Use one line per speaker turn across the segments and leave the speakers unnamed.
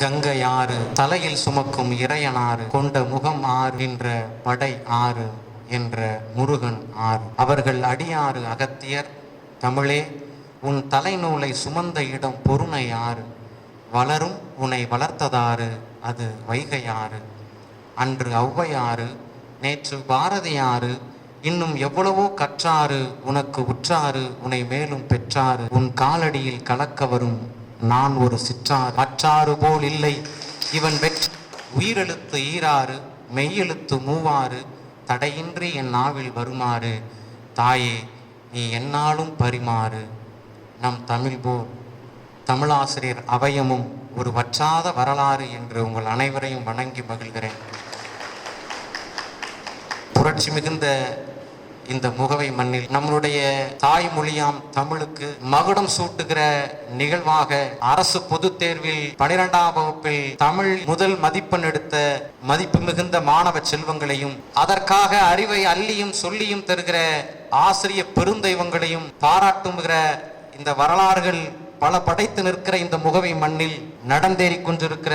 கங்கை ஆறு தலையில் சுமக்கும் இறையனாறு கொண்ட முகம் ஆறு என்ற படை ஆறு என்ற முருகன் ஆறு. அவர்கள் அடியாறு அகத்தியர். தமிழே உன் தலைநூலை சுமந்த இடம் பொருணை ஆறு. வளரும் உன்னை வளர்த்ததாறு அது வைகையாறு அன்று ஔவையாறு நேற்று பாரதியாறு இன்னும் எவ்வளவோ கற்றாறு உனக்கு உற்றாறு உன்னை மேலும் பெற்றாறு. உன் காலடியில் கலக்க வரும் நான் ஒரு சிற்றாறு மற்றாறு போல் இல்லை. இவன் வெற்றி உயிரெழுத்து ஈராறு மெய்யெழுத்து மூவாறு தடையின்றி என் நாவில் வருமாறு. தாயே நீ என்னாலும் பரிமாறு. நம் தமிழ் போல் தமிழாசிரியர் அவயமும் ஒரு வற்றாத வரலாறு என்று உங்கள் அனைவரையும் வணங்கி மகிழ்கிறேன். புரட்சி மிகுந்த இந்த முகவை மண்ணில் நம்மளுடைய தாய்மொழியாம் தமிழுக்கு மகுடம் சூட்டுகிற நிகழ்வாக அரசு பொதுத் தேர்வில் பனிரெண்டாம் வகுப்பில் தமிழ் முதல் மதிப்பெண் எடுத்த மதிப்பு மிகுந்த மாணவ செல்வங்களையும் அதற்காக அறிவை அள்ளியும் சொல்லியும் தருகிற ஆசிரிய பெருந்தெய்வங்களையும் பாராட்டுகிற இந்த வரலாறுகள் பல படைத்து நிற்கிற இந்த முகவை மண்ணில் நடந்தேறி கொண்டிருக்கிற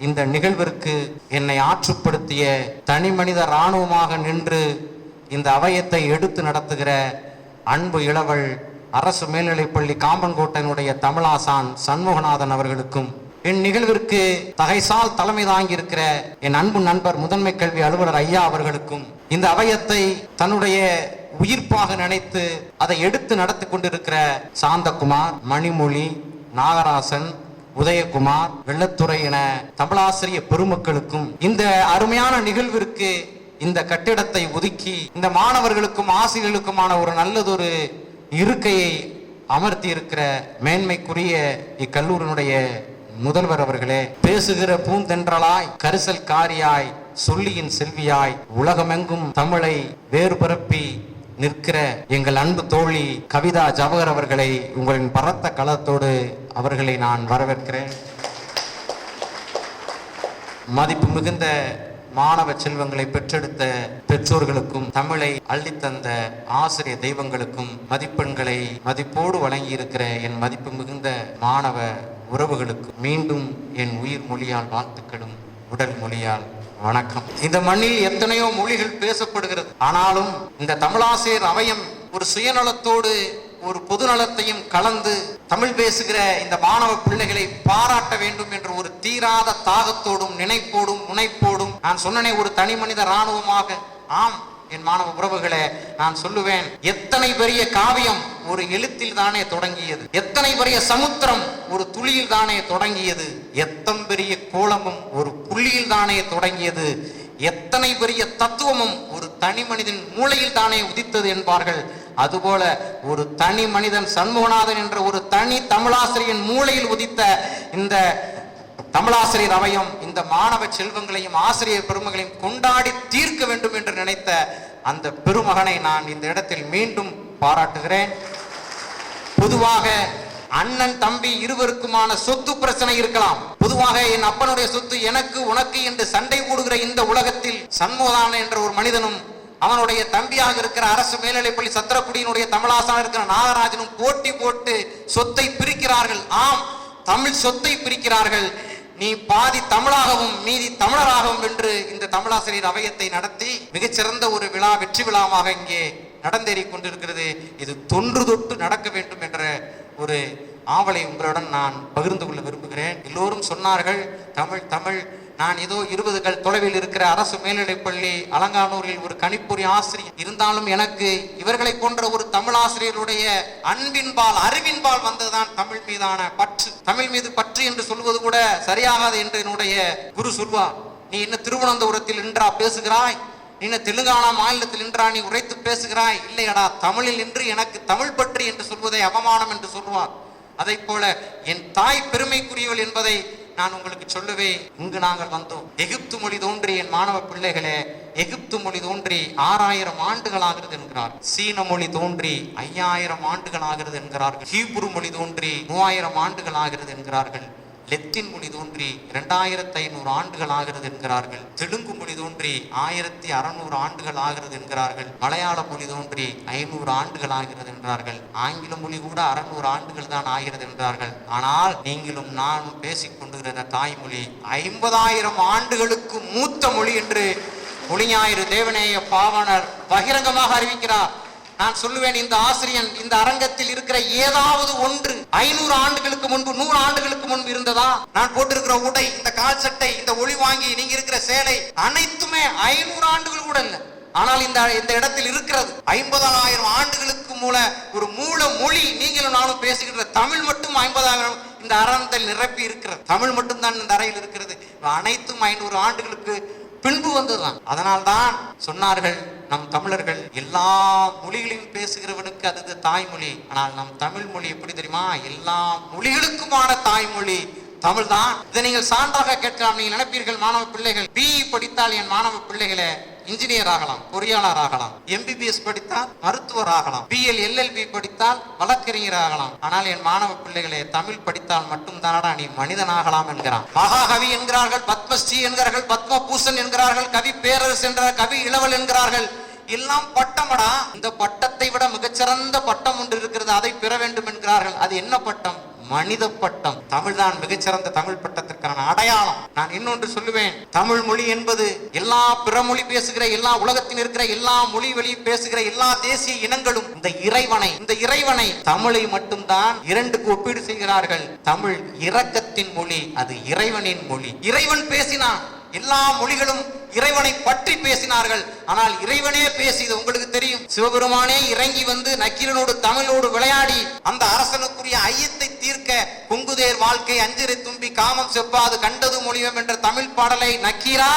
இந்த நிகழ்விற்கு என்னை ஆற்றுப்படுத்திய தனி மனித இராணுவமாக நின்று இந்த அவயத்தை எடுத்து நடத்துகிற அன்பு இளவல் அரசு மேல்நிலைப்பள்ளி காம்பன்கோட்டனுடைய தமிழாசான் சண்முகநாதன் அவர்களுக்கும் இந்நிகழ்விற்கு தகைசால் தலைமை தாங்கியிருக்கிற என் அன்பு நண்பர் முதன்மை கல்வி அலுவலர் ஐயா அவர்களுக்கும் இந்த அவயத்தை தன்னுடைய உயிர்ப்பாக நினைத்து அதை எடுத்து நடத்தி கொண்டிருக்கிற சாந்தகுமார் மணிமொழி நாகராசன் உதயகுமார் வெள்ளத்துறை என தமிழாசிரிய பெருமக்களுக்கும் இந்த அருமையான நிகழ்விற்கு இந்த கட்டிடத்தை ஒதுக்கி இந்த மாணவர்களுக்கும் ஆசிரியர்களுக்குமான ஒரு நல்லதொரு இருக்கையை அமர்த்தி இருக்கிற மேன்மைக்குரிய இக்கல்லூரினுடைய முதல்வர் அவர்களே பேசுகிற பூந்தென்றலாய் கரிசல் காரியாய் சொல்லியின் செல்வியாய் உலகமெங்கும் தமிழை வேறு பரப்பி நிற்கிற எங்கள் அன்பு தோழி கவிதா ஜவஹர் அவர்களை உங்களின் பரத்த களத்தோடு அவர்களை நான் வரவேற்கிறேன். மதிப்பு மிகுந்த மாணவ செல்வங்களை பெற்றெடுத்த பெற்றோர்களுக்கும் தமிழை அள்ளித்தந்த ஆசிரிய தெய்வங்களுக்கும் மதிப்பெண்களை மதிப்போடு வழங்கி இருக்கிற என் மதிப்பு மிகுந்த மாணவ உறவுகளுக்கும் மீண்டும் என் உயிர் மொழியால் வாழ்த்துக்களும் உடல் மொழியால் வணக்கம். இந்த மண்ணில் எத்தனையோ மொழிகள் பேசப்படுகிறது. ஆனாலும் இந்த தமிழாசிரியர் அவயம் ஒரு சுயநலத்தோடு ஒரு பொது நலத்தையும் கலந்து தமிழ் பேசுகிற இந்த மாணவ பிள்ளைகளை பாராட்ட வேண்டும் என்ற ஒரு தீராத தாகத்தோடும் நினைப்போடும் முனைப்போடும் நான் சொன்னனே ஒரு தனி மனித இராணுவமாக. ஆம் என் மாணவ உறவுகளை நான் சொல்லுவேன் எத்தனை பெரிய காவியம் ஒரு எழுத்தில் தானே தொடங்கியது? எத்தனை பெரிய சமுத்திரம் ஒரு துளியில் தானே தொடங்கியது? எத்தனை பெரிய கோலமும் ஒரு புள்ளியில் தானே தொடங்கியது? எத்தனை பெரிய தத்துவமும் ஒரு தனி மனிதன் மூளையில் தானே உதித்தது என்பார்கள்? அதுபோல ஒரு தனி மனிதன் சண்முகநாதன் என்ற ஒரு தனி தமிழாசிரியன் மூளையில் உதித்த இந்த தமிழாசிரியர் அவையும் இந்த மாணவ செல்வங்களையும் ஆசிரியர் பெருமகளையும் கொண்டாடி தீர்க்க வேண்டும் என்று நினைத்த அந்த பெருமகனை நான் இந்த இடத்தில் மீண்டும் பாராட்டுகிறேன். பொதுவாக அண்ணன் தம்பி இருவருக்குமான சொத்து பிரச்சனை இருக்கலாம். பொதுவாக என் அப்பனுடைய சொத்து எனக்கு உனக்கு என்று சண்டை போடுகிற இந்த உலகத்தில் சண்முகதான என்ற ஒரு மனிதனும் அவனுடைய தம்பியாக இருக்கிற அரசு மேல்நிலைப்பள்ளி சத்திரக்குடியினுடைய தமிழாசனம் இருக்கிற நாகராஜனும் போட்டி போட்டு சொத்தை பிரிக்கிறார்கள். ஆம் தமிழ் சொத்தை பிரிக்கிறார்கள். நீ பாதி தமிழாகவும் மீதி தமிழராகவும் என்று இந்த தமிழாசிரியர் அவையத்தை நடத்தி மிகச்சிறந்த ஒரு விழா வெற்றி விழாவாக இங்கே நடந்தேறி கொண்டிருக்கிறது. இது தொன்று தொட்டு நடக்க வேண்டும் என்ற ஒரு ஆவலை உங்களுடன் நான் பகிர்ந்து கொள்ள விரும்புகிறேன். எல்லோரும் சொன்னார்கள் தமிழ் தமிழ் நான் ஏதோ இருபதுகள் தொலைவில் இருக்கிற அரசு மேல்நிலைப்பள்ளி அலங்கானூரில் ஒரு கணிப்பொறி ஆசிரியர். இருந்தாலும் எனக்கு இவர்களை போன்ற ஒரு தமிழ் ஆசிரியருடைய அன்பின்பால் அறிவின்பால் வந்ததுதான் தமிழ் மீதான பற்று. தமிழ் மீது பற்று என்று சொல்வது கூட சரியாகாது என்று என்னுடைய குரு சொல்வார் நீ என்ன திருவனந்தபுரத்தில் நின்றா பேசுகிறாய்? நீ தெலுங்கானா மாநிலத்தில் நின்றா நீ உரைத்து பேசுகிறாய்? இல்லையடா தமிழில் நின்று எனக்கு தமிழ் பற்றி என்று சொல்வதை அவமானம் என்று சொல்வார். அதை போல என் தாய் பெருமைக்குரியவள் என்பதை நான் உங்களுக்கு சொல்லுவேன். இங்கு நாங்கள் வந்தோம். எகிப்து மொழி தோன்றி என் மாணவ பிள்ளைகளே எகிப்து மொழி தோன்றி ஆறாயிரம் ஆண்டுகள் ஆகிறது என்கிறார். சீன மொழி தோன்றி ஐயாயிரம் ஆண்டுகள் ஆகிறது என்கிறார்கள். ஹீப்ரு மொழி தோன்றி மூவாயிரம் ஆண்டுகள் ஆகிறது என்கிறார்கள். லெத்தின் மொழி தோன்றி இரண்டாயிரத்தி ஐநூறு ஆண்டுகள் ஆகிறது என்கிறார்கள். தெலுங்கு மொழி தோன்றி ஆயிரத்தி அறுநூறு ஆண்டுகள் ஆகிறது என்கிறார்கள். மலையாள மொழி தோன்றி ஐநூறு ஆண்டுகள் ஆகிறது என்றார்கள். ஆங்கில மொழி கூட அறுநூறு ஆண்டுகள் தான் ஆகிறது என்றார்கள். ஆனால் நீங்களும் நானும் பேசிக் கொண்டிருக்கிற தாய்மொழி ஐம்பதாயிரம் ஆண்டுகளுக்கு மூத்த மொழி என்று மொழிஞாயிறு தேவநேய பாவனர் பகிரங்கமாக அறிவிக்கிறார். நான் சொல்லுவேன் இந்த ஆசிரியன் இந்த அரங்கத்தில் இருக்கிற ஏதாவது ஒன்று ஐநூறு ஆண்டுகளுக்கு முன்பு நூறு ஆண்டுகளுக்கு முன்பு இருந்ததா? நான் போட்டிருக்கிற உடை இந்த கால் சட்டை இந்த ஒளி வாங்கி நீங்க இருக்கிற சேலை அனைத்துமே ஐநூறு ஆண்டுகள் கூட இல்லை. ஆனால் இந்த இந்த இடத்தில் இருக்கிறது ஐம்பதாயிரம் ஆண்டுகளுக்கு மூல ஒரு மூல மொழி நீங்களும் நானும் பேசுகின்ற தமிழ் மட்டும் ஐம்பதாயிரம் இந்த அரங்கத்தில் நிரப்பி இருக்கிறது. தமிழ் மட்டும்தான் இந்த அறையில் இருக்கிறது. அனைத்தும் ஐநூறு ஆண்டுகளுக்கு பின்பு வந்ததுதான். அதனால்தான் சொன்னார்கள் நம் தமிழர்கள் எல்லா மொழிகளையும் பேசுகிறவனுக்கு அது தாய்மொழி. ஆனால் நம் தமிழ் மொழி எப்படி தெரியுமா? எல்லா மொழிகளுக்குமான தாய்மொழி தமிழ் தான் இதை நீங்கள் சான்றாக கேட்கலாம். நீங்கள் நினைப்பீர்கள் மாணவ பிள்ளைகள் பி படித்தால் என் மாணவ பிள்ளைகளே இன்ஜினியர் ஆகலாம் பொறியாளர் ஆகலாம் எம்பிபிஎஸ் படித்தால் மருத்துவர் ஆகலாம் பிஎல் எல்எல்பி படித்தால் வழக்கறிஞர் ஆகலாம். ஆனால் என் மாணவ பிள்ளைகளே தமிழ் படித்தால் மட்டும் தானடா நீ மனிதன் ஆகலாம் என்கிறான். மகாகவி என்கிறார்கள் பத்மஸ்ரீ என்கிறார்கள் பத்மபூஷன் என்கிறார்கள் கவி பேரரசு என்ற கவி இளவல் என்கிறார்கள். எல்லாம் பட்டமடா. இந்த பட்டத்தை விட மிகச்சிறந்த பட்டம் ஒன்று இருக்கிறது அதை பெற வேண்டும் என்கிறார்கள். அது என்ன பட்டம்? மனித பட்டம். தமிழ்தான் மிகச்சிறந்த தமிழ் பட்டத்திற்கான அடையாளம். நான் இன்னொன்று சொல்லுவேன். தமிழ் மொழி என்பது எல்லா பிற மொழி பேசுகிற எல்லா உலகத்தில் இருக்கிற எல்லா மொழி வழி பேசுகிற எல்லா தேசிய இனங்களும் இந்த இறைவனை இந்த இறைவனை தமிழை மட்டும்தான் இரண்டுக்கு ஒப்பீடு செய்கிறார்கள். தமிழ் இரக்கத்தின் மொழி அது இறைவனின் மொழி. இறைவன் பேசினான். எல்லா மொழிகளும் இறைவனை பற்றி பேசினார்கள். ஆனால் இறைவனே பேசியது உங்களுக்கு தெரியும். சிவபெருமானே இறங்கி வந்து நக்கீரனோடு தமிழோடு விளையாடி அந்த அரசனுக்குரிய ஐயத்தை தீர்க்க குங்குதேர் வாழ்க்கை அஞ்சிரை தும்பி காமம் செப்பாது கண்டது மொழிவம் என்ற தமிழ் பாடலை நக்கீரா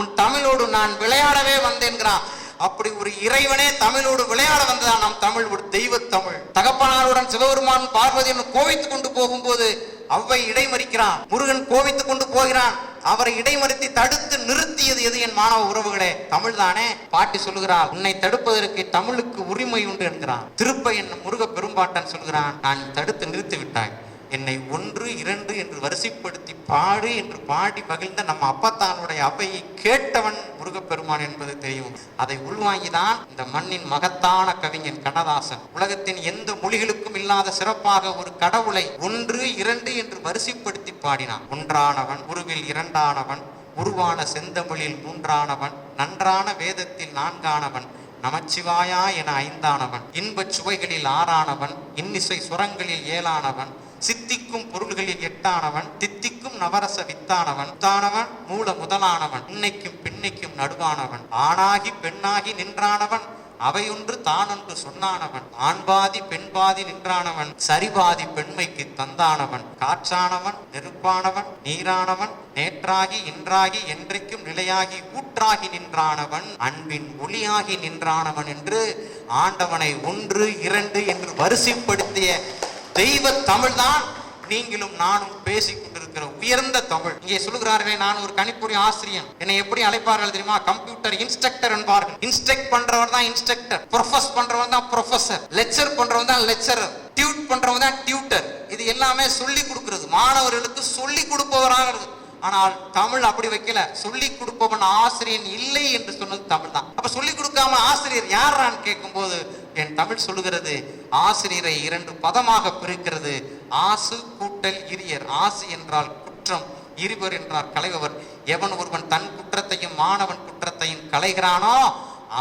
உன் தமிழோடு நான் விளையாடவே வந்தேன்கிறான். அப்படி ஒரு இறைவனே தமிழோடு விளையாட வந்ததான் நம் தமிழ் ஒரு தெய்வ தமிழ். தகப்பனாருடன் சிவபெருமான் பார்வதியும் கோவித்து கொண்டு போகும்போது அவ்வை இடைமறிக்கிறான். முருகன் கோவித்துக் கொண்டு போகிறான். அவரை இடைமறித்து தடுத்து நிறுத்தியது எது என் மாணவ உறவுகளே? தமிழ் தானே பாட்டி சொல்லுகிறார் உன்னை தடுப்பதற்கு தமிழுக்கு உரிமை உண்டு என்கிறான். திருப்ப என் முருக பெரும்பாட்டன் சொல்கிறான் நான் தடுத்து நிறுத்தி விட்டாய். என்னை ஒன்று இரண்டு என்று வரிசைப்படுத்தி பாடு என்று பாடி மகிழ்ந்த நம்ம அப்பத்தானுடைய அவையை கேட்டவன் முருகப்பெருமான் என்பது தெரியும். அதை உள்வாங்கிதான் இந்த மண்ணின் மகத்தான கவிஞன் கண்ணதாசன். உலகத்தின் எந்த மொழிகளுக்கும் இல்லாத சிறப்பாக ஒரு கடவுளை ஒன்று இரண்டு என்று வரிசைப்படுத்தி பாடினான். ஒன்றானவன் உருவில் இரண்டானவன் உருவான செந்தமிழில் மூன்றானவன் நன்றான வேதத்தில் நான்கானவன் நமச்சிவாயா என ஐந்தானவன் இன்பச் சுவைகளில் ஆறானவன் இன்னிசை சுரங்களில் ஏழானவன் சித்திக்கும் பொருள்களில் எட்டானவன் தித்திக்கும் நவரச வித்தானவன் தானவன் மூல முதலானவன் இன்னைக்கும் பின்னைக்கும் நடுவானவன் ஆணாகி பெண்ணாகி நின்றானவன் அவையொன்று தானொன்று சொன்னானவன் ஆண்பாதி பெண்பாதி நின்றானவன் சரிபாதி பெண்மைக்கு தந்தானவன் காற்றானவன் நெருப்பானவன் நீரானவன் நேற்றாகி இன்றாகி என்றைக்கும் நிலையாகி ஊற்றாகி நின்றானவன் அன்பின் ஒளியாகி நின்றானவன் என்று ஆண்டவனை ஒன்று இரண்டு என்று வரிசைப்படுத்திய தெய்வ தமிழ்தான் நீங்களும் நானும் பேசிக் கொண்டிருக்கிற உயர்ந்த தமிழ். இங்கே சொல்லுகிறார்களே நான் ஒரு கணிப்பொறி ஆசிரியர் என்னை எப்படி அழைப்பார்கள் தெரியுமா? கம்ப்யூட்டர் இன்ஸ்ட்ரக்டர் என்பார்கள். இன்ஸ்ட்ரக்ட் பண்றவர் தான் இன்ஸ்ட்ரக்டர். ப்ரொஃபஸ் பண்றவன் தான் ப்ரொஃபசர் லெக்சர் பண்றவன் தான் லெக்சரர். டியூட் பண்றவன் தான் டியூட்டர். இது எல்லாமே சொல்லி கொடுக்கிறது. மாணவர்களுக்கு சொல்லி கொடுப்பவராக இருக்கு ஆனால் தமிழ் அப்படி வைக்கல. சொல்லி கொடுப்பவன் ஆசிரியன் இல்லை என்று சொன்னது தமிழ் தான். அப்ப சொல்லி கொடுக்காம ஆசிரியர் யாரான்னு கேட்கும்போது என் தமிழ் சொல்லுகிறது ஆசிரியரை இரண்டு பதமாக பிரிக்கிறது. ஆசு கூட்டல் இரியர். ஆசு என்றால் குற்றம் இருவர் என்றார் கலைபவர் எவன் ஒருவன் தன் குற்றத்தையும் மாணவன் குற்றத்தையும் கலைகிறானோ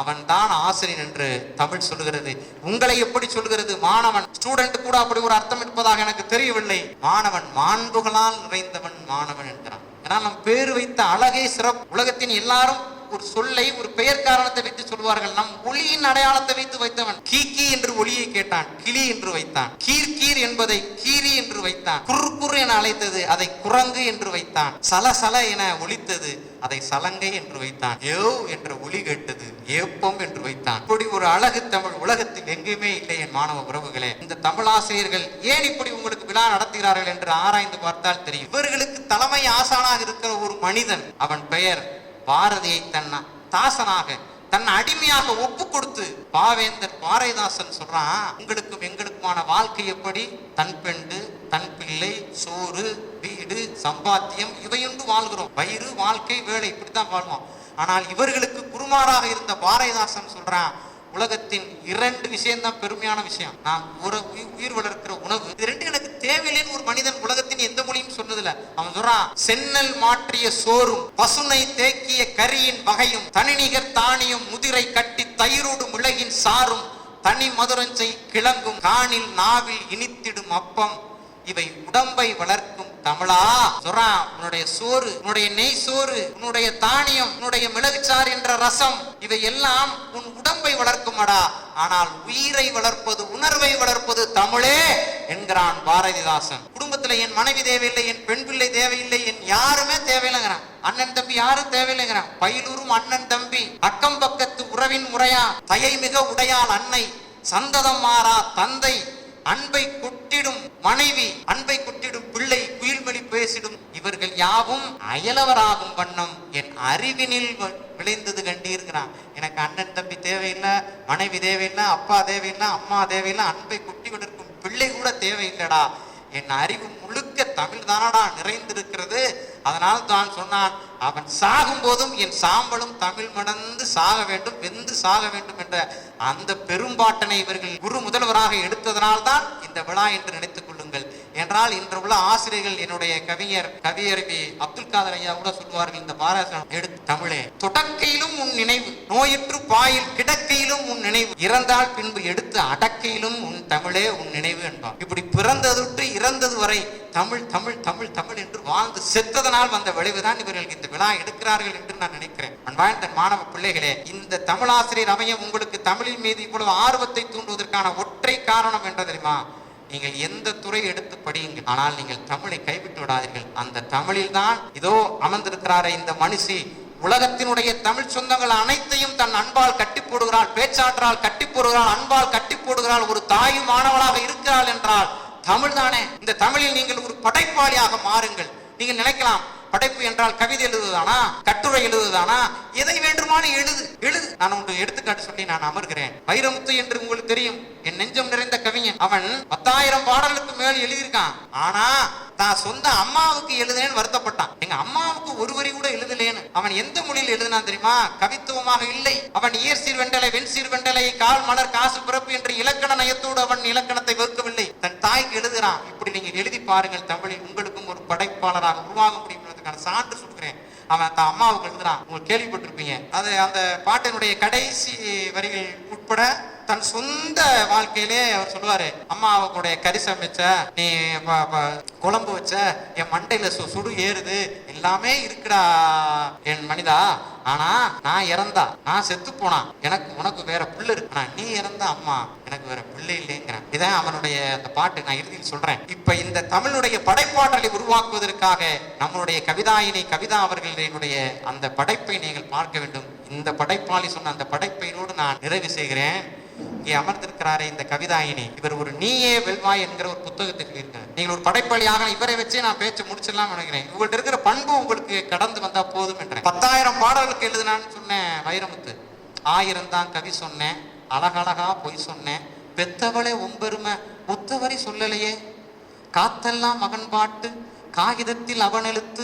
அவன்தான் ஆசிரியன் என்று தமிழ் சொல்லுகிறது. உங்களை எப்படி சொல்லுகிறது? மாணவன் ஸ்டூடெண்ட் கூட அப்படி ஒரு அர்த்தம் இருப்பதாக எனக்கு தெரியவில்லை. மாணவன் மாண்புகளால் நிறைந்தவன் மாணவன் என்கிறான். ஏன்னா நம் பேர் வைத்த அழகே சிறப்பு. உலகத்தின் எல்லாரும் ஒரு சொல்லை ஒரு பெயர் காரணத்தை வைத்து சொல்வார்கள். நம் ஒளியின் அடையாளத்தை வைத்து வைத்தவன் கீக்கி என்று ஒளியை கேட்டான் கிளி என்று வைத்தான். கீர் கீர் என்பதை கீரி என்று வைத்தான். குறு குறு என அழைத்தது அதை குரங்கு என்று வைத்தான். சல சல என ஒலித்தது அதை சலங்கை என்று வைத்தான். ஏவ் என்ற ஒளி கேட்டது ஏப்பம் என்று வைத்தான். இப்படி ஒரு அழகு தமிழ் உலகத்தில் எங்குமே இல்லை என் மாணவ உறவுகளே. இந்த தமிழாசிரியர்கள் ஏன் இப்படி உங்களுக்கு விழா நடத்துகிறார்கள் என்று ஆராய்ந்து பார்த்தால் தெரியும். இவர்களுக்கு தலைமை ஆசானாக இருக்கிற ஒரு மனிதன் அவன் பெயர் பாரதியை தன் தாசனாக தன் அடிமையாக ஒப்பு கொடுத்து பாவேந்தர் பாரதிதாசன் சொல்றான் உங்களுக்கும் எங்களுக்குமான வாழ்க்கை எப்படி? தன் பெண்டு தன் பிள்ளை சோறு வீடு சம்பாத்தியம் இவையுண்டு வாழ்கிறோம். வயிறு வாழ்க்கை வேலை இப்படித்தான் வாழ்வோம். ஆனால் இவர்களுக்கு குருமாராக இருந்த பாரதிதாசன் சொல்றான் உலகத்தின் இரண்டு விஷயம் தான் பெருமையான விஷயம். நான் ஒரு உயி- உயிர் வளர்க்கிற உணவு. இது ரெண்டு எனக்கு தேவையில்லைன்னு ஒரு மனிதன் உலகத்தின் எந்த மொழியும் சொன்னதில்ல. அவன் சொல்றான் சென்னல் மாற்றிய சோறும் பசுனை தேக்கிய கரியின் வகையும் தனிநிகர் தானியம் முதிரை கட்டி தயிரோடு மிளகின் சாறும் தனி மதுரஞ்சை கிளங்கும் காணில் நாவில் இனித்திடும் அப்பம் இவை உடம்பை வளர்க்கும் தமிழா? சொறா உன்னுடைய சோறு உன்னுடைய நெய் சோறு உன்னுடைய தானியம் உன்னுடைய மிளகுச்சார் என்ற ரசம் இவை எல்லாம் உன் உணர்வை வளர்க்குமடா. ஆனால் உயிரை வளர்ப்பது உணர்வை வளர்ப்பது தமிழே என்கிறான் பாரதிதாசன். குடும்பத்துல என் மனைவி தேவையில்லை என் பெண் பிள்ளை தேவையில்லை என் யாருமே தேவையில்லைங்கிறான். அண்ணன் தம்பி யாரும் தேவையில்லைங்கிறான். பயிலூரும் அண்ணன் தம்பி அக்கம் பக்கத்து உறவின் முறையா. தயை மிக உடையால் அன்னை சந்ததம் மாறா தந்தை அன்பை கொட்டிடும் மனைவி அன்பை கொட்டிடும் பிள்ளை குயில்மொழி பேசிடும் இவர்கள் யாவும் அயலவராகும் வண்ணம் என் அறிவினில் வ- விளைந்தது கண்டீர்கிறான் எனக்கு அண்ணன் தம்பி தேவையில்லை மனைவி தேவையில்லை அப்பா தேவையில்லை அம்மா தேவையில்லை அன்பை குட்டி கொண்டிருக்கும் பிள்ளை கூட தேவையில்லடா. என் அறிவு முழுக்க தமிழ் தானடா நிறைந்திருக்கிறது. அதனால் தான் சொன்னான் அவன் சாகும் போதும் என் சாம்பலும் தமிழ் மணந்து சாக வேண்டும் வெந்து சாக வேண்டும் என்ற அந்த பெரும்பாட்டனை இவர்கள் குரு முதல்வராக எடுத்ததனால் தான் இந்த விழா என்று நினைத்துக் என்றால் இன்று உள்ள ஆசிரியர்கள் என்னுடைய கவிஞர் கவியறிவி அப்துல் காதர் ஐயா கூட சொல்லுவார்கள் இந்த பாரதம் எடுத்து தமிழே. தொடக்கையிலும் உன் நினைவு நோயுற்று பாயில் கிடக்கையிலும் உன் நினைவு. இறந்தால் பின்பு எடுத்து அடக்கையிலும் உன் தமிழே உன் நினைவு என்பார். இப்படி பிறந்ததொட்டு இறந்தது வரை தமிழ் தமிழ் தமிழ் தமிழ் என்று வாழ்ந்து செத்ததனால் வந்த விளைவுதான் இவர்கள் இந்த விழா எடுக்கிறார்கள் என்று நான் நினைக்கிறேன். அன்பாய்ந்த மாணவ பிள்ளைகளே இந்த தமிழாசிரியர் அமையம் உங்களுக்கு தமிழின் மீது இவ்வளவு ஆர்வத்தை தூண்டுவதற்கான ஒற்றை காரணம் என்ற தெரியுமா? நீங்கள் எந்த துறை எடுத்து படியுங்கள் ஆனால் நீங்கள் தமிழை கைவிட்டு விடாதீர்கள். அந்த தமிழில் தான் இதோ அமர்ந்திருக்கிறாரே இந்த மனுஷி. உலகத்தினுடைய தமிழ் சொந்தங்கள் அனைத்தையும் தன் அன்பால் கட்டி போடுகிறாள் பேச்சாற்றால் கட்டி போடுகிறாள் அன்பால் கட்டி போடுகிறாள் ஒரு தாயும் மாணவளாக இருக்கிறாள் என்றால் தமிழ் தானே. இந்த தமிழில் நீங்கள் ஒரு படைப்பாளியாக மாறுங்கள். நீங்கள் நினைக்கலாம் படைப்பு என்றால் கவிதை எழுதுவதானா? கட்டுரை எழுதுதானா எதை வேண்டுமானும் எழுது எழுது. நான் ஒன்று எடுத்துக்காட்டு சொல்லி நான் அமர்கிறேன். வைரமுத்து என்று உங்களுக்கு தெரியும். என் நெஞ்சம் நிறைந்த கவிஞன். அவன் பத்தாயிரம் பாடலுக்கு மேல் எழுதியிருக்கான். ஆனா தான் சொந்த அம்மாவுக்கு எழுதுனேன்னு வருத்தப்பட்டான். எங்க அம்மாவுக்கு ஒரு வரி கூட எழுதலேன்னு. அவன் எந்த மொழியில் எழுதினான் தெரியுமா? கவித்துவமாக இல்லை. அவன் இயற்சீர் வெண்டலை வெண்சீர் வெண்டலை கால் மலர் காசு பிறப்பு என்ற இலக்கண நயத்தோடு அவன் இலக்கணத்தை வெறுக்கவில்லை. தன் தாய்க்கு எழுதுகிறான் இப்படி நீங்க எழுதி பாருங்கள் தமிழில். உங்களுக்கும் ஒரு படைப்பாளராக உருவாக முடியும். சான்று சொல்கிறேன். அவன் தன் அம்மாவுக்கு எழுதுறான் உங்களுக்கு கேள்விப்பட்டிருப்பீங்க. அது அந்த பாட்டினுடைய கடைசி வரிகள் உட்பட தன் சொந்த வாழ்க்கையிலே அவர் சொல்லுவாரு அம்மாவுடைய கறி சமைச்ச நீ குழம்பு வச்ச என் மண்டையில சு- சுடு ஏறுது எல்லாமே இருக்குடா என் மனிதா. ஆனா நான் இறந்தா நான் செத்து போனா எனக்கு உனக்கு வேற புள்ள இருக்கு நீ இறந்தா அம்மா எனக்கு வேற பிள்ளை இல்லைங்கிறேன். இதான் அவனுடைய அந்த பாட்டு. நான் இறுதியில் சொல்றேன். இப்ப இந்த தமிழுடைய படைப்பாற்றலை உருவாக்குவதற்காக நம்மளுடைய கவிதாயினி கவிதா அவர்களினுடைய அந்த படைப்பை நீங்கள் பார்க்க வேண்டும். இந்த படைப்பாளி சொன்ன அந்த படைப்பையோடு நான் நிறைவு செய்கிறேன். இங்கே அமர்ந்திருக்கிறாரே இந்த கவிதாயினி. இவர் ஒரு நீயே வெல்வாய் என்கிற ஒரு புத்தகத்தை எழுதியிருக்கார் நீங்கள் ஒரு படைப்பாளியாக இவரை வச்சே நான் பேச்சு முடிச்சிடலாம் நினைக்கிறேன். உங்கள்கிட்ட இருக்கிற பண்பு உங்களுக்கு கடந்து வந்தா போதும் என்றேன். பத்தாயிரம் பாடல்களுக்கு எழுதுனான்னு சொன்னேன் வைரமுத்து. ஆயிரம் தான் கவி சொன்னேன் அழகழகா பொய் சொன்னேன். பெத்தவளே உம்பெருமை ஒத்தவரை சொல்லலையே. காத்தெல்லாம் மகன் பாட்டு காகிதத்தில் அவன் எழுத்து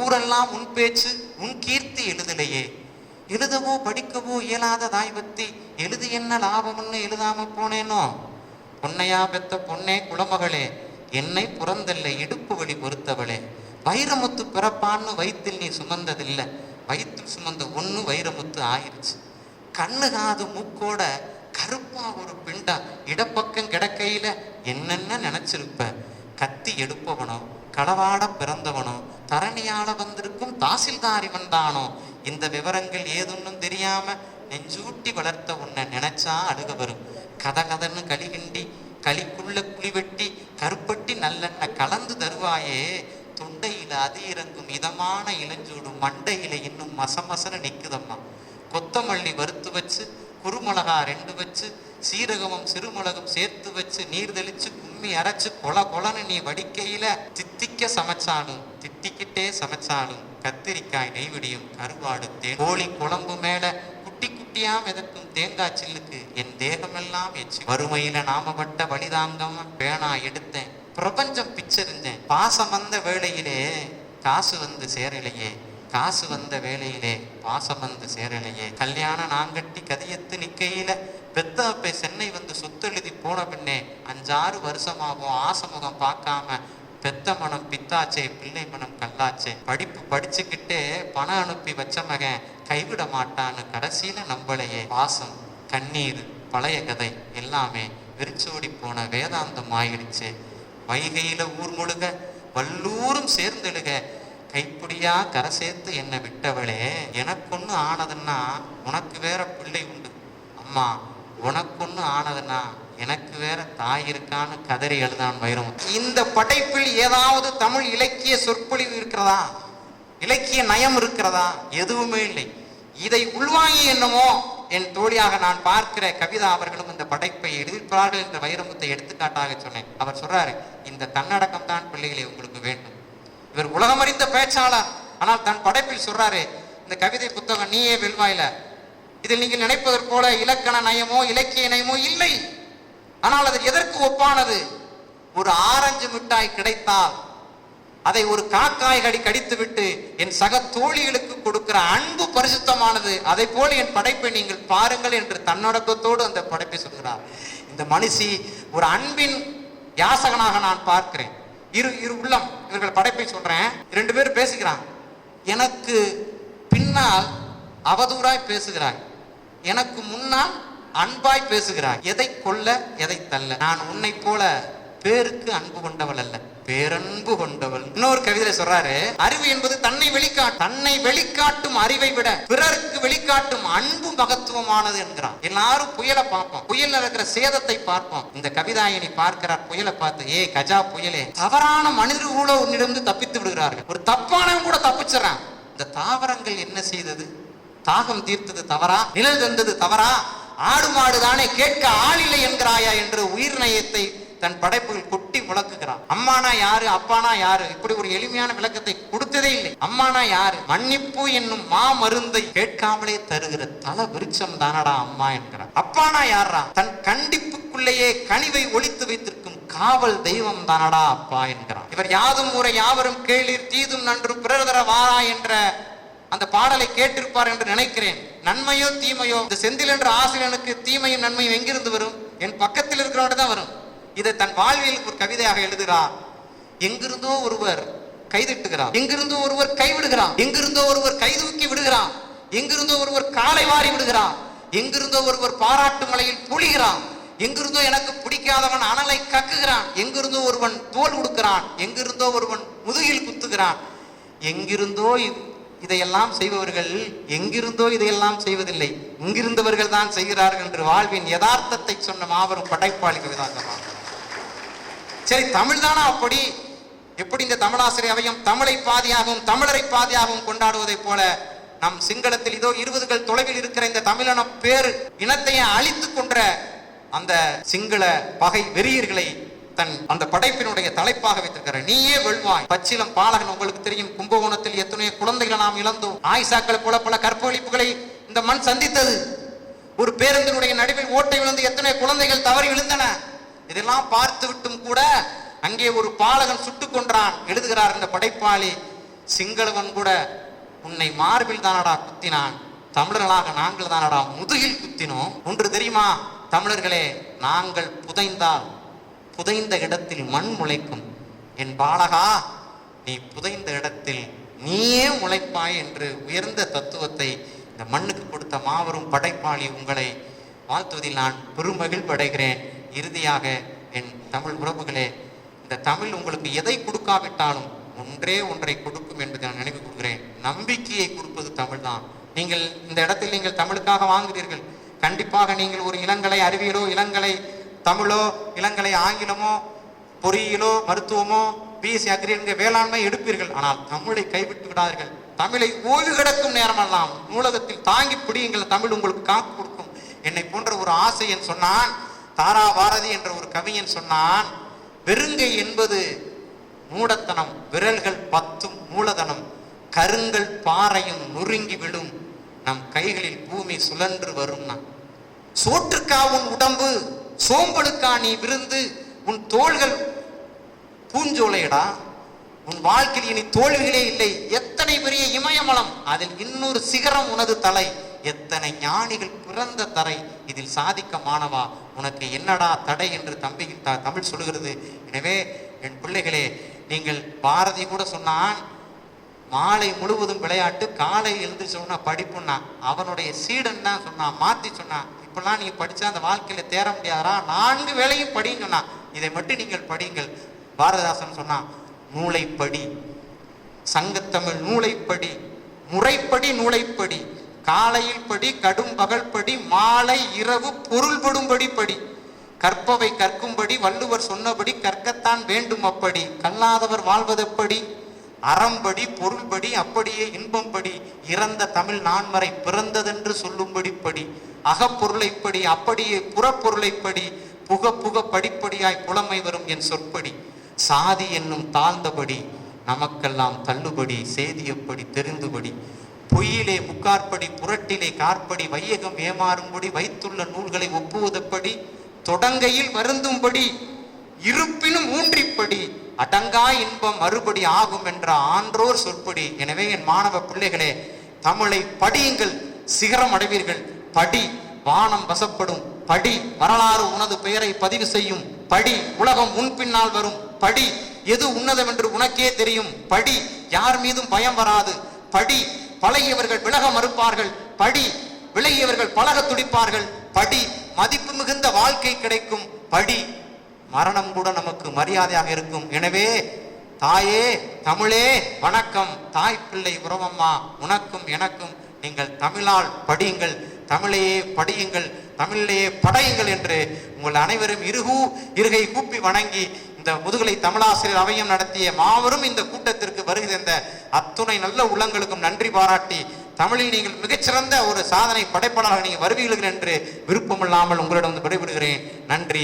ஊரெல்லாம் உன் பேச்சு உன் கீர்த்தி எழுதலையே. எழுதவோ படிக்கவோ இயலாத தாய்வத்தி எழுது என்ன லாபம்னு எழுதாம போனேனோ? பொன்னையா பெத்த பொன்னே குலமகளே என்னை புறந்தல்ல இடுப்பு வழி பொறுத்தவளே. வைரமுத்து பிறப்பான்னு வயிற்றில் நீ சுமந்ததில்லை. வயிற்றில் சுமந்த ஒண்ணு வைரமுத்து ஆயிடுச்சு கண்ணு காது மூக்கோட கருப்பா ஒரு பிண்டா இடப்பக்கம் கிடக்கையில என்னென்ன நினைச்சிருப்ப? கத்தி எடுப்பவனோ களவாட பிறந்தவனோ தரணியால வந்திருக்கும் தாசில்தாரி வந்தானோ இந்த விவரங்கள் ஏதொன்னும் தெரியாம நெஞ்சூட்டி வளர்த்த உன்னை நினைச்சா அழுக வரும். கதை கதன்னு களிகிண்டி களிக்குள்ள குழி வெட்டி கருப்பட்டி நல்லெண்ணெய் கலந்து தருவாயே. தொண்டையில அது இறங்கும் இதமான இளஞ்சூடு மண்டையில இன்னும் மசமசன நிக்குதம்மா. கொத்தமல்லி வறுத்து வச்சு குருமிளகா ரெண்டு வச்சு சீரகமும் சிறுமிளகும் சேர்த்து வச்சு நீர் தெளிச்சு கும்மி அரைச்சு கொல கொலன்னு நீ வடிக்கையில தித்திக்க சமைச்சாலும் திட்டிக்கிட்டே சமைச்சாலும் கத்திரிக்காய் நெய்வடியும் கருவாடு தேன். கோழி குழம்பு மேல குட்டி குட்டியா மிதக்கும் தேங்காய் சில்லுக்கு என் தேகமெல்லாம் எச்சு வறுமையில நாமப்பட்ட பட்ட வழிதாங்காம பேனா எடுத்தேன். பிரபஞ்சம் பிச்சிருந்தேன் பாசம் வந்த வேளையிலே காசு வந்து சேரலையே. காசு வந்த வேளையிலே பாசம் வந்து சேரலையே. கல்யாணம் நாங்கட்டி கதையத்து நிக்கையில பெத்தப்பை சென்னை வந்து சொத்தெழுதி போன பின்னே அஞ்சாறு வருஷமாகும் ஆசமுகம் பார்க்காம பெத்த மனம் பித்தாச்சே பிள்ளை மனம் கல்லாச்சே. படிப்பு படிச்சுக்கிட்டே பணம் அனுப்பி வச்ச மகன் கைவிட மாட்டான்னு கடைசியில நம்மளையே பாசம் கண்ணீர் பழைய கதை எல்லாமே விரிச்சோடி போன வேதாந்தம் ஆயிடுச்சு. வைகையில ஊர் முழுக வல்லூரும் சேர்ந்தெழுக. கைப்பிடியா கரை சேர்த்து என்னை விட்டவளே எனக்கொன்னு ஆனதுன்னா உனக்கு வேற பிள்ளை உண்டு. அம்மா உனக்கொன்னு ஆனதுன்னா எனக்கு வேற தாய் இருக்கான்னு கதறி எழுதான் வைரம். இந்த படைப்பில் ஏதாவது தமிழ் இலக்கிய சொற்பொழிவு இருக்கிறதா? இலக்கிய நயம் இருக்கிறதா? எதுவுமே இல்லை. இதை உள்வாங்கி என்னமோ என் தோழியாக நான் பார்க்கிற கவிதா அவர்களும் இந்த படைப்பை எழுதியிருப்பார்கள் என்ற வைரமுத்தை எடுத்துக்காட்டாக சொன்னேன். அவர் சொல்றாரு இந்த தன்னடக்கம் தான் பிள்ளைகளை உங்களுக்கு வேண்டும். இவர் உலகமறிந்த பேச்சாளர். ஆனால் தன் படைப்பில் சொல்றாரு இந்த கவிதை புத்தகம் நீயே வெல்வாயில. இதில் நீங்கள் நினைப்பதற் போல இலக்கண நயமோ இலக்கிய நயமோ இல்லை. ஆனால் அது எதற்கு ஒப்பானது? ஒரு ஆரஞ்சு மிட்டாய் கிடைத்தால் அதை ஒரு காக்காய் கடி கடித்துவிட்டு என் சக தோழிகளுக்கு கொடுக்கிற அன்பு பரிசுத்தமானது. அதை போல என் படைப்பை நீங்கள் பாருங்கள் என்று தன்னடக்கத்தோடு அந்த படைப்பை சொல்கிறார். இந்த மனுஷி ஒரு அன்பின் யாசகனாக நான் பார்க்கிறேன். இரு இரு உள்ளம் இவர்கள் படைப்பை சொல்றேன். ரெண்டு பேரும் பேசுகிறான் எனக்கு பின்னால் அவதூறாய் பேசுகிறாய். எனக்கு முன்னால் அன்பாய் பேசுகிறாய். எதை கொல்ல எதை தள்ள? நான் உன்னை போல பேருக்கு அன்பு கொண்டவள் அல்ல பேரன்பு கொண்டவள். இன்னொரு கவிதையில சொல்றாரு அறிவு என்பது தன்னை வெளிக்காட்டு தன்னை வெளிக்காட்டும் அறிவை விட பிறருக்கு வெளிக்காட்டும் அன்பு மகத்துவமானது என்கிறான். எல்லாரும் புயலை பார்ப்போம். புயல்ல இருக்கிற சேதத்தை பார்ப்போம். இந்த கவிதாயினி பார்க்கிறார் புயலை பார்த்து ஏ கஜா புயலே தவறான மனிதர் கூட உன்னிடம் தப்பித்து விடுகிறார்கள். ஒரு தப்பானவன் கூட தப்பிச்சிடறான். இந்த தாவரங்கள் என்ன செய்தது? தாகம் தீர்த்தது தவறா? நிழல் தந்தது தவறா? ஆடு மாடு தானே கேட்க ஆளில்லை என்கிறாயா என்று உயிர் நயத்தை தன் படைப்புகள் கொட்டி விளக்குகிறான் அம்மானா யாரு அப்பானா யாரு? இப்படி ஒரு எளிமையான விளக்கத்தை கொடுத்ததே இல்லை. அம்மானா யாரு? மன்னிப்பு என்னும் மா மருந்தை கேட்காமலே தருகிற தல விருட்சம் தானடா அம்மா என்கிறார் அப்பானா யாரா தன் கண்டிப்புக்குள்ளேயே கனிவை ஒளித்து வைத்திருக்கும் காவல் தெய்வம் தானடா அப்பா என்கிறான். இவர் யாதும் ஊரை யாவரும் கேளிர் தீதும் நன்று பிறர்தர வாரா என்ற அந்த பாடலை கேட்டிருப்பார் என்று நினைக்கிறேன். நன்மையோ தீமையோ இந்த செந்தில் என்ற ஆசிரியனுக்கு தீமையும் நன்மையும் எங்கிருந்து வரும்? என் பக்கத்தில் இருக்கிறவன் தான் வரும். இதை தன் வாழ்வியல் ஒரு கவிதையாக எழுதுகிறார் எங்கிருந்தோ ஒருவர் கைதிட்டுகிறார். எங்கிருந்தோ ஒருவர் கைவிடுகிறார். எங்கிருந்தோ ஒருவர் கைதூக்கி விடுகிறார். எங்கிருந்தோ ஒருவர் காலை வாரி விடுகிறார். எங்கிருந்தோ ஒருவர் பாராட்டு மலையில் புழிகிறான் எங்கிருந்தோ எனக்கு பிடிக்காதவன் அனலை கக்குகிறான். எங்கிருந்தோ ஒருவன் தோல் கொடுக்கிறான் எங்கிருந்தோ ஒருவன் முதுகில் குத்துகிறான். எங்கிருந்தோ இதையெல்லாம் செய்பவர்கள் எங்கிருந்தோ இதையெல்லாம் செய்வதில்லை. இங்கிருந்தவர்கள் தான் செய்கிறார்கள் என்று வாழ்வின் யதார்த்தத்தை சொன்ன மாபெரும் படைப்பாளி கவிதாங்கமா சரி தமிழ் தானா அப்படி? எப்படி இந்த தமிழாசிரியர் அவையும் தமிழை பாதியாகவும் தமிழரை பாதியாகவும் கொண்டாடுவதைப் போல நம் சிங்களத்தில் இதோ இருபதுகள் தொலைவில் இருக்கிற இந்த தமிழன பேர் இனத்தையே அழித்துக் கொன்ற அந்த சிங்கள பகை வெறியர்களை தன் அந்த படைப்பினுடைய தலைப்பாக வைத்திருக்கிறார் நீயே வெல்வாய் பச்சிலம் பாலகன் உங்களுக்கு தெரியும். கும்பகோணத்தில் எத்தனையோ குழந்தைகளை நாம் இழந்தோம். ஆயிசாக்களை போல பல கற்பழிப்புகளை இந்த மண் சந்தித்தது. ஒரு பேருந்தினுடைய நடுவில் ஓட்டை விழுந்து எத்தனை குழந்தைகள் தவறி விழுந்தன. இதெல்லாம் பார்த்து விட்டும் கூட அங்கே ஒரு பாலகன் சுட்டுக் கொன்றான். எழுதுகிறார் இந்த படைப்பாளி சிங்களவன் கூட உன்னை மார்பில் தானடா குத்தினான். தமிழர்களாக நாங்கள் தானடா முதுகில் குத்தினோம். ஒன்று தெரியுமா? தமிழர்களே நாங்கள் புதைந்தால் புதைந்த இடத்தில் மண் முளைக்கும். என் பாலகா நீ புதைந்த இடத்தில் நீயே முளைப்பாய் என்று உயர்ந்த தத்துவத்தை இந்த மண்ணுக்கு கொடுத்த மாபெரும் படைப்பாளி உங்களை வாழ்த்துவதில் நான் பெருமகிழ்வு அடைகிறேன் இறுதியாக என் தமிழ் உறவுகளே இந்த தமிழ் உங்களுக்கு எதை கொடுக்காவிட்டாலும் ஒன்றே ஒன்றை கொடுக்கும் என்பதை நான் நினைவு கொடுக்கிறேன் நம்பிக்கையை கொடுப்பது தமிழ் தான் நீங்கள் இந்த இடத்தில் நீங்கள் தமிழுக்காக வாங்குகிறீர்கள் கண்டிப்பாக நீங்கள் ஒரு இளங்கலை அறிவியலோ இளங்கலை தமிழோ இளங்கலை ஆங்கிலமோ பொறியியலோ மருத்துவமோ பிஎஸ்சி அக்ரி என்கிற வேளாண்மை எடுப்பீர்கள். ஆனால் தமிழை கைவிட்டு விடாதீர்கள். தமிழை ஓய்வு கிடக்கும் நேரமெல்லாம் நூலகத்தில் தாங்கி பிடியுங்கள். தமிழ் உங்களுக்கு காப்பு கொடுக்கும். என்னை போன்ற ஒரு ஆசையன் சொன்னான் தாரா பாரதி என்ற ஒரு கவிஞன் சொன்னான் வெறுங்கை என்பது மூடத்தனம் விரல்கள் பத்தும் மூலதனம் கருங்கள் பாறையும் நொறுங்கி விடும் நம் கைகளில் பூமி சுழன்று வரும்னா. சோற்றுக்காவும் உடம்பு? சோம்பலுக்கா நீ விருந்து உன் தோள்கள் பூஞ்சோலையடா. உன் வாழ்க்கையில் இனி தோல்விகளே இல்லை. எத்தனை பெரிய இமயமலம். அதில் இன்னொரு சிகரம் உனது தலை. எத்தனை ஞானிகள் பிறந்த தரை. இதில் சாதிக்க மாணவா உனக்கு என்னடா தடை என்று தம்பி த- தமிழ் சொல்லுகிறது. எனவே என் பிள்ளைகளே நீங்கள் பாரதி கூட சொன்னான் மாலை முழுவதும் விளையாட்டு காலை எழுந்து சொன்னா படிப்புன்னா அவனுடைய சீடன் தான் சொன்னான் மாத்தி சொன்னான். இப்பெல்லாம் நீங்க படிச்சா அந்த வாழ்க்கையில தேர முடியாதா? நான்கு வேளையும் படின்னு சொன்னான் இதை மட்டும் நீங்கள் படியுங்கள். பாரதிதாசன் சொன்னான் நூலைப்படி சங்கத்தமிழ் நூலைப்படி முறைப்படி நூலைப்படி காலையில் படி கடும் பகல் படி மாலை இரவு பொருள்படும்படி படி கற்பவை கற்கும்படி வள்ளுவர் சொன்னபடி கற்கத்தான் வேண்டும் அப்படி கல்லாதவர் வாழ்வதெப்படி? அறம்படி பொருள்படி அப்படியே இன்பம்படி இறந்த தமிழ் நான்மறை பிறந்ததென்று சொல்லும்படி படி அகப்பொருளைப்படி அப்படியே புறப்பொருளைப்படி புக புக படிப்படியாய் புலமை வரும் என் சொற்படி. சாதி என்னும் தாழ்ந்தபடி நமக்கெல்லாம் தள்ளுபடி சேதியப்படி தெரிந்துபடி பொய்யிலே முக்காற்படி புரட்டிலே காற்படி வையகம் ஏமாறும்படி வைத்துள்ள நூல்களை ஒப்புவதப்படி தொடங்கையில் வருந்தும்படி இருப்பினும் ஊன்றிப்படி அடங்கா இன்பம் மறுபடி ஆகும் என்ற ஆன்றோர் சொற்படி. எனவே என் மாணவ பிள்ளைகளே தமிழை படியுங்கள் சிகரம் அடைவீர்கள். படி வானம் வசப்படும். படி வரலாறு உனது பெயரை பதிவு செய்யும். படி உலகம் உன் பின்னால் வரும். படி எது உன்னதம் என்று உனக்கே தெரியும். படி யார் மீதும் பயம் வராது. படி பழகியவர்கள் விலக மறுப்பார்கள். படி விலகியவர்கள் பழக துடிப்பார்கள். படி மதிப்பு மிகுந்த வாழ்க்கை கிடைக்கும். படி மரணம் கூட நமக்கு மரியாதையாக இருக்கும். எனவே தாயே தமிழே வணக்கம். தாய் பிள்ளை உறவம்மா உனக்கும் எனக்கும் நீங்கள் தமிழால் படியுங்கள். தமிழையே படியுங்கள். தமிழிலேயே படையுங்கள் என்று உங்கள் அனைவரும் இருகூ இருகை கூப்பி வணங்கி இந்த முதுகலை தமிழாசிரியர் அவையம் நடத்திய மாபெரும் இந்த கூட்டத்திற்கு வருகை தந்த அத்துணை நல்ல உள்ளங்களுக்கும் நன்றி பாராட்டி தமிழில் நீங்கள் மிகச்சிறந்த ஒரு சாதனை படைப்பாளராக நீங்கள் வருவீர்கள் என்று விருப்பமில்லாமல் உங்களிடம் வந்து விடைபெறுகிறேன். நன்றி.